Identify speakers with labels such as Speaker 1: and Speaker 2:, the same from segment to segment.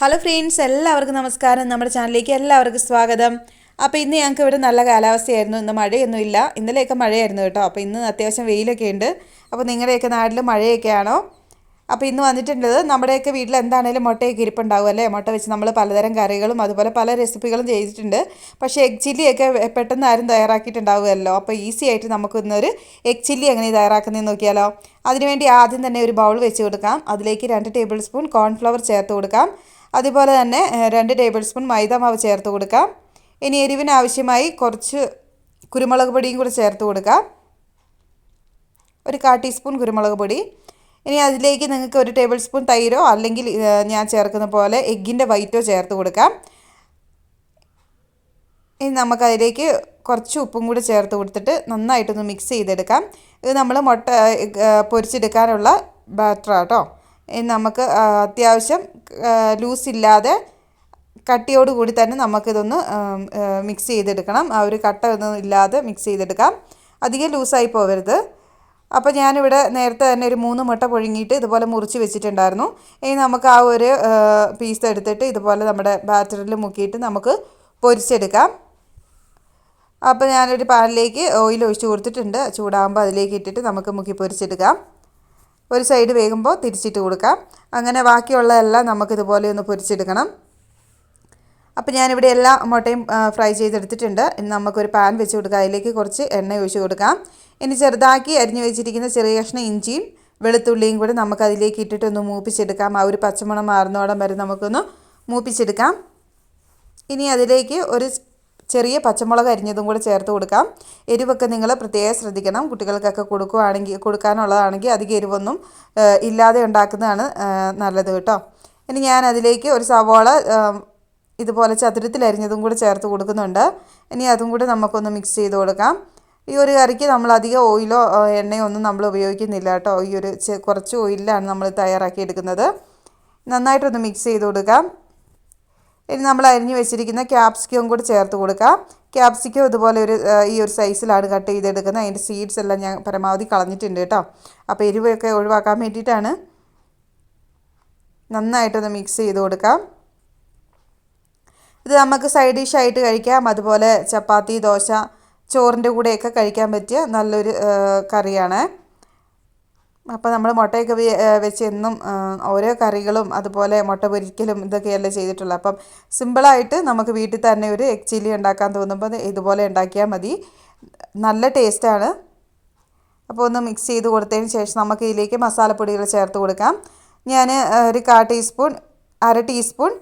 Speaker 1: Hello friends എല്ലാവർക്കും നമസ്കാരം. നമ്മുടെ ചാനലിലേക്ക് എല്ലാവർക്കും സ്വാഗതം. അപ്പോൾ ഇന്ന് ഞങ്ങൾക്ക് ഇവിടെ നല്ല കാലാവസ്ഥയായിരുന്നു. ഇന്ന് മഴയൊന്നുമില്ല ഇന്നലെയൊക്കെ മഴയായിരുന്നു കേട്ടോ. അപ്പോൾ ഇന്ന് അത്യാവശ്യം വെയിലൊക്കെ ഉണ്ട്. അപ്പോൾ നിങ്ങളുടെയൊക്കെ നാട്ടിൽ മഴയൊക്കെയാണോ അപ്പോൾ ഇന്ന് വന്നിട്ടുള്ളത് നമ്മുടെയൊക്കെ വീട്ടിൽ എന്താണേലും മുട്ടയൊക്കെ ഇരിപ്പുണ്ടാവും അല്ലേ? മുട്ട വെച്ച് നമ്മൾ പലതരം കറികളും അതുപോലെ പല റെസിപ്പികളും ചെയ്തിട്ടുണ്ട്. പക്ഷേ എഗ് ചില്ലിയൊക്കെ പെട്ടെന്ന് ആരും തയ്യാറാക്കിയിട്ടുണ്ടാവുമല്ലോ അപ്പോൾ ഈസി ആയിട്ട് നമുക്ക് ഇന്നൊരു എഗ് ചില്ലി എങ്ങനെ തയ്യാറാക്കുന്നതെന്ന് നോക്കിയാലോ. അതിനുവേണ്ടി ആദ്യം തന്നെ ഒരു ബൗൾ വെച്ച് കൊടുക്കാം. അതിലേക്ക് രണ്ട് ടേബിൾ സ്പൂൺ കോൺഫ്ലവർ ചേർത്ത് കൊടുക്കാം. അതുപോലെ തന്നെ രണ്ട് ടേബിൾ സ്പൂൺ മൈദ മാവ് ചേർത്ത് കൊടുക്കാം. ഇനി എരിവിന് ആവശ്യമായി കുറച്ച് കുരുമുളക് പൊടിയും കൂടി ചേർത്ത് കൊടുക്കാം. ഒരു കാ ടീസ്പൂൺ കുരുമുളക് പൊടി. ഇനി അതിലേക്ക് നിങ്ങൾക്ക് ഒരു ടേബിൾ സ്പൂൺ തൈരോ അല്ലെങ്കിൽ ഞാൻ ചേർക്കുന്ന പോലെ എഗ്ഗിന്റെ വൈറ്റോ ചേർത്ത് കൊടുക്കാം. ഇനി നമുക്കതിലേക്ക് കുറച്ച് ഉപ്പും കൂടി ചേർത്ത് കൊടുത്തിട്ട് നന്നായിട്ടൊന്ന് മിക്സ് ചെയ്തെടുക്കാം. ഇത് നമ്മൾ മുട്ട പൊരിച്ചെടുക്കാനുള്ള ബാറ്ററാട്ടോ നമുക്ക് അത്യാവശ്യം ലൂസില്ലാതെ കട്ടിയോട് കൂടി തന്നെ നമുക്കിതൊന്ന് മിക്സ് ചെയ്തെടുക്കണം. ആ ഒരു കട്ട ഒന്നും ഇല്ലാതെ മിക്സ് ചെയ്തെടുക്കാം. അധികം ലൂസായി പോകരുത്. അപ്പോൾ ഞാനിവിടെ നേരത്തെ തന്നെ ഒരു മൂന്ന് മുട്ട പുഴുങ്ങിയിട്ട് ഇതുപോലെ മുറിച്ച് വെച്ചിട്ടുണ്ടായിരുന്നു. ഇനി നമുക്ക് ആ ഒരു പീസ് എടുത്തിട്ട് ഇതുപോലെ നമ്മുടെ ബാറ്ററിൽ മുക്കിയിട്ട് നമുക്ക് പൊരിച്ചെടുക്കാം. അപ്പോൾ ഞാനൊരു പാനിലേക്ക് ഓയിൽ ഒഴിച്ച് കൊടുത്തിട്ടുണ്ട്. ചൂടാകുമ്പോൾ അതിലേക്ക് ഇട്ടിട്ട് നമുക്ക് മുക്കി പൊരിച്ചെടുക്കാം. ഒരു സൈഡ് വേകുമ്പോൾ തിരിച്ചിട്ട് കൊടുക്കാം. അങ്ങനെ ബാക്കിയുള്ളതെല്ലാം നമുക്ക് നമുക്കിതുപോലെ ഒന്ന് പൊരിച്ചെടുക്കണം. അപ്പോൾ ഞാനിവിടെ എല്ലാ മുട്ടയും ഫ്രൈ ചെയ്തെടുത്തിട്ടുണ്ട്. ഇനി നമുക്കൊരു പാൻ വെച്ച് കൊടുക്കാം. അതിലേക്ക് കുറച്ച് എണ്ണ ഒഴിച്ച് കൊടുക്കാം. ഇനി ചെറുതാക്കി അരിഞ്ഞു വെച്ചിരിക്കുന്ന ചെറിയ കഷ്ണം ഇഞ്ചിയും വെളുത്തുള്ളിയും കൂടെ നമുക്കതിലേക്ക് ഇട്ടിട്ടൊന്ന് മൂപ്പിച്ചെടുക്കാം. ആ ഒരു പച്ചമണം മാറുന്നോടം വരെ നമുക്കൊന്ന് മൂപ്പിച്ചെടുക്കാം. ഇനി അതിലേക്ക് ഒരു ചെറിയ പച്ചമുളക് അരിഞ്ഞതും കൂടെ ചേർത്ത് കൊടുക്കാം. എരിവൊക്കെ നിങ്ങൾ പ്രത്യേകം ശ്രദ്ധിക്കണം. കുട്ടികൾക്കൊക്കെ കൊടുക്കുകയാണെങ്കിൽ കൊടുക്കാനുള്ളതാണെങ്കിൽ അധികം എരിവൊന്നും ഇല്ലാതെ ഉണ്ടാക്കുന്നതാണ് നല്ലത് കേട്ടോ. ഇനി ഞാൻ അതിലേക്ക് ഒരു സവോള ഇതുപോലെ ചതുരത്തിൽ അരിഞ്ഞതും കൂടെ ചേർത്ത് കൊടുക്കുന്നുണ്ട്. ഇനി അതും കൂടെ നമുക്കൊന്ന് മിക്സ് ചെയ്ത് കൊടുക്കാം. ഈ ഒരു കറിക്ക് നമ്മൾ അധികം ഓയിലോ എണ്ണയോ ഒന്നും നമ്മൾ ഉപയോഗിക്കുന്നില്ല കേട്ടോ. ഈ ഒരു കുറച്ച് ഓയിലാണ് നമ്മൾ തയ്യാറാക്കി എടുക്കുന്നത്. നന്നായിട്ടൊന്ന് മിക്സ് ചെയ്ത് കൊടുക്കാം. ഇനി നമ്മൾ അരിഞ്ഞു വെച്ചിരിക്കുന്ന ക്യാപ്സിക്കവും കൂടി ചേർത്ത് കൊടുക്കാം. ക്യാപ്സിക്കം ഇതുപോലെ ഒരു ഈ ഒരു സൈസിലാണ് കട്ട് ചെയ്തെടുക്കുന്നത്. അതിന്റെ സീഡ്സ് എല്ലാം ഞാൻ പരമാവധി കളഞ്ഞിട്ടുണ്ട് കേട്ടോ. അപ്പോൾ എരിവൊക്കെ ഒഴിവാക്കാൻ വേണ്ടിയിട്ടാണ് നന്നായിട്ടൊന്ന് മിക്സ് ചെയ്ത് കൊടുക്കാം. ഇത് നമുക്ക് സൈഡ് ഡിഷായിട്ട് കഴിക്കാം. അതുപോലെ ചപ്പാത്തി ദോശ ചോറിന്റെ കൂടെയൊക്കെ കഴിക്കാൻ പറ്റിയ നല്ലൊരു കറിയാണ്. അപ്പോൾ നമ്മൾ മുട്ടയൊക്കെ വെച്ച് എന്നും ഓരോ കറികളും അതുപോലെ മുട്ട പൊരിക്കലും ഇതൊക്കെയല്ലേ ചെയ്തിട്ടുള്ളത് അപ്പം സിമ്പിളായിട്ട് നമുക്ക് വീട്ടിൽ തന്നെ ഒരു എഗ് ചില്ലി ഉണ്ടാക്കാൻ തോന്നുമ്പോൾ ഇതുപോലെ ഉണ്ടാക്കിയാൽ മതി. നല്ല ടേസ്റ്റാണ്. അപ്പോൾ ഒന്ന് മിക്സ് ചെയ്ത് കൊടുത്തതിന് ശേഷം നമുക്ക് ഇതിലേക്ക് മസാലപ്പൊടികൾ ചേർത്ത് കൊടുക്കാം. ഞാൻ ഒരു കാ ടീസ്പൂൺ അര ടീസ്പൂൺ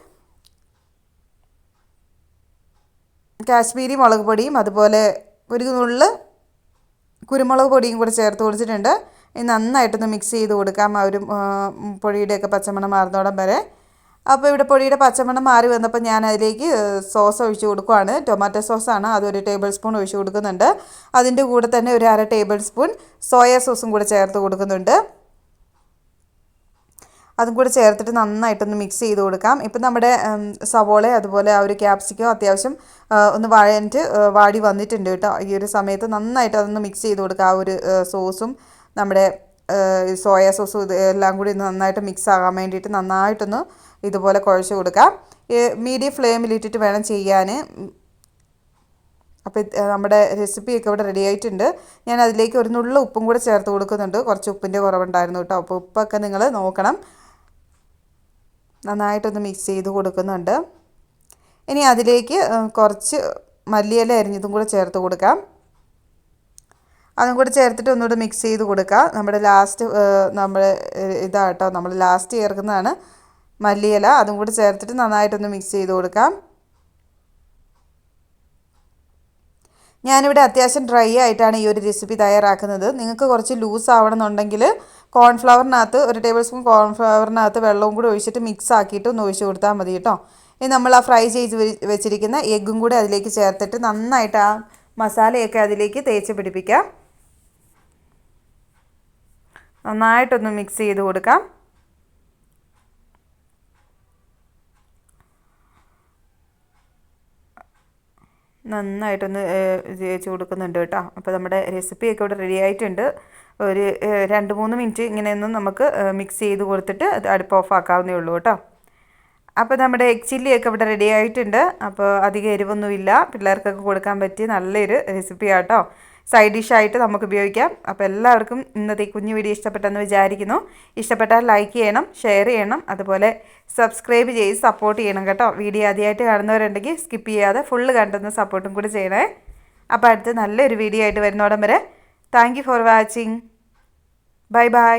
Speaker 1: കാശ്മീരി മുളക് പൊടിയും അതുപോലെ ഒരു നുള്ള് കുരുമുളക് പൊടിയും കൂടെ ചേർത്ത് കൊടുത്തിട്ടുണ്ട്. നന്നായിട്ടൊന്ന് മിക്സ് ചെയ്ത് കൊടുക്കാം ആ ഒരു പൊടിയുടെയൊക്കെ പച്ചമണം മാറുന്നോടം വരെ. അപ്പോൾ ഇവിടെ പൊടിയുടെ പച്ചമണം മാറി വന്നപ്പോൾ ഞാൻ അതിലേക്ക് സോസ് ഒഴിച്ച് കൊടുക്കുവാണ്. ടൊമാറ്റോ സോസാണ് അതൊരു ടേബിൾ സ്പൂൺ ഒഴിച്ച് കൊടുക്കുന്നുണ്ട്. അതിന്റെ കൂടെ തന്നെ ഒരു അര ടേബിൾ സ്പൂൺ സോയ സോസും കൂടെ ചേർത്ത് കൊടുക്കുന്നുണ്ട്. അതും കൂടെ ചേർത്തിട്ട് നന്നായിട്ടൊന്ന് മിക്സ് ചെയ്ത് കൊടുക്കാം. ഇപ്പം നമ്മുടെ സവോള അതുപോലെ ആ ഒരു ക്യാപ്സിക്കോ അത്യാവശ്യം ഒന്ന് വഴഞ്ഞിട്ട് വാടി വന്നിട്ടുണ്ട് കേട്ടോ. ഈ ഒരു സമയത്ത് നന്നായിട്ട് അതൊന്ന് മിക്സ് ചെയ്ത് കൊടുക്കാം. ആ ഒരു സോസും നമ്മുടെ സോയ സോസ് എല്ലാം കൂടി നന്നായിട്ട് മിക്സ് ആകാൻ വേണ്ടിയിട്ട് നന്നായിട്ടൊന്ന് ഇതുപോലെ കുഴച്ച് കൊടുക്കാം മീഡിയം ഫ്ലെയിമിലിട്ടിട്ട് വേണം ചെയ്യാൻ. അപ്പോൾ നമ്മുടെ റെസിപ്പിയൊക്കെ ഇവിടെ റെഡി ആയിട്ടുണ്ട്. ഞാൻ അതിലേക്ക് ഒരു നുള്ള ഉപ്പും കൂടെ ചേർത്ത് കൊടുക്കുന്നുണ്ട്. കുറച്ച് ഉപ്പിന്റെ കുറവുണ്ടായിരുന്നു കേട്ടോ. അപ്പോൾ ഉപ്പൊക്കെ നിങ്ങൾ നോക്കണം. നന്നായിട്ടൊന്ന് മിക്സ് ചെയ്ത് കൊടുക്കുന്നുണ്ട്. ഇനി അതിലേക്ക് കുറച്ച് മല്ലിയില അരിഞ്ഞതും കൂടെ ചേർത്ത് കൊടുക്കാം. അതും കൂടി ചേർത്തിട്ട് ഒന്നുകൂടി മിക്സ് ചെയ്ത് കൊടുക്കുക. നമ്മുടെ ലാസ്റ്റ് നമ്മൾ ഇതാട്ടോ. നമ്മൾ ലാസ്റ്റ് ചേർക്കുന്നതാണ് മല്ലിയില. അതും കൂടി ചേർത്തിട്ട് നന്നായിട്ടൊന്ന് മിക്സ് ചെയ്ത് കൊടുക്കാം. ഞാനിവിടെ അത്യാവശ്യം ഡ്രൈ ആയിട്ടാണ് ഈ ഒരു റെസിപ്പി തയ്യാറാക്കുന്നത്. നിങ്ങൾക്ക് കുറച്ച് ലൂസ് ആവണമെന്നുണ്ടെങ്കിൽ കോൺഫ്ലവറിനകത്ത് ഒരു ടേബിൾ സ്പൂൺ കോൺഫ്ലവറിനകത്ത് വെള്ളവും കൂടി ഒഴിച്ചിട്ട് മിക്സ് ആക്കിയിട്ട് ഒന്ന് ഒഴിച്ചു കൊടുത്താൽ മതി കേട്ടോ. ഇനി നമ്മൾ ആ ഫ്രൈ ചെയ്ത് വെച്ചിരിക്കുന്ന എഗ്ഗും കൂടി അതിലേക്ക് ചേർത്തിട്ട് നന്നായിട്ട് ആ മസാലയൊക്കെ അതിലേക്ക് തേച്ച് പിടിപ്പിക്കാം. നന്നായിട്ടൊന്ന് മിക്സ് ചെയ്ത് കൊടുക്കാം. നന്നായിട്ടൊന്ന് തേച്ച് കൊടുക്കുന്നുണ്ട് കേട്ടോ. അപ്പോൾ നമ്മുടെ റെസിപ്പിയൊക്കെ ഇവിടെ റെഡി ആയിട്ടുണ്ട്. ഒരു രണ്ട് മൂന്ന് മിനിറ്റ് ഇങ്ങനെയൊന്നും നമുക്ക് മിക്സ് ചെയ്ത് കൊടുത്തിട്ട് അത് അടുപ്പ് ഓഫ് ആക്കാവുന്നേ ഉള്ളൂ കേട്ടോ. അപ്പോൾ നമ്മുടെ എഗ് ചില്ലിയൊക്കെ ഇവിടെ റെഡി ആയിട്ടുണ്ട്. അപ്പോൾ അധികം എരിവൊന്നുമില്ല. പിള്ളേർക്കൊക്കെ കൊടുക്കാൻ പറ്റിയ നല്ലൊരു റെസിപ്പിയാട്ടോ സൈഡ് ഡിഷായിട്ട് നമുക്ക് ഉപയോഗിക്കാം. അപ്പോൾ എല്ലാവർക്കും ഇന്നത്തെ ഈ കുഞ്ഞു വീഡിയോ ഇഷ്ടപ്പെട്ടെന്ന് വിചാരിക്കുന്നു. ഇഷ്ടപ്പെട്ടാൽ ലൈക്ക് ചെയ്യണം ഷെയർ ചെയ്യണം അതുപോലെ സബ്സ്ക്രൈബ് ചെയ്ത് സപ്പോർട്ട് ചെയ്യണം കേട്ടോ. വീഡിയോ ആദ്യമായിട്ട് കാണുന്നവരുണ്ടെങ്കിൽ സ്കിപ്പ് ചെയ്യാതെ ഫുള്ള് കണ്ടെന്ന് സപ്പോർട്ടും കൂടി ചെയ്യണേ. അപ്പോൾ അടുത്ത് നല്ലൊരു വീഡിയോ ആയിട്ട് വരുന്നോടം വരെ. Thank for watching bye bye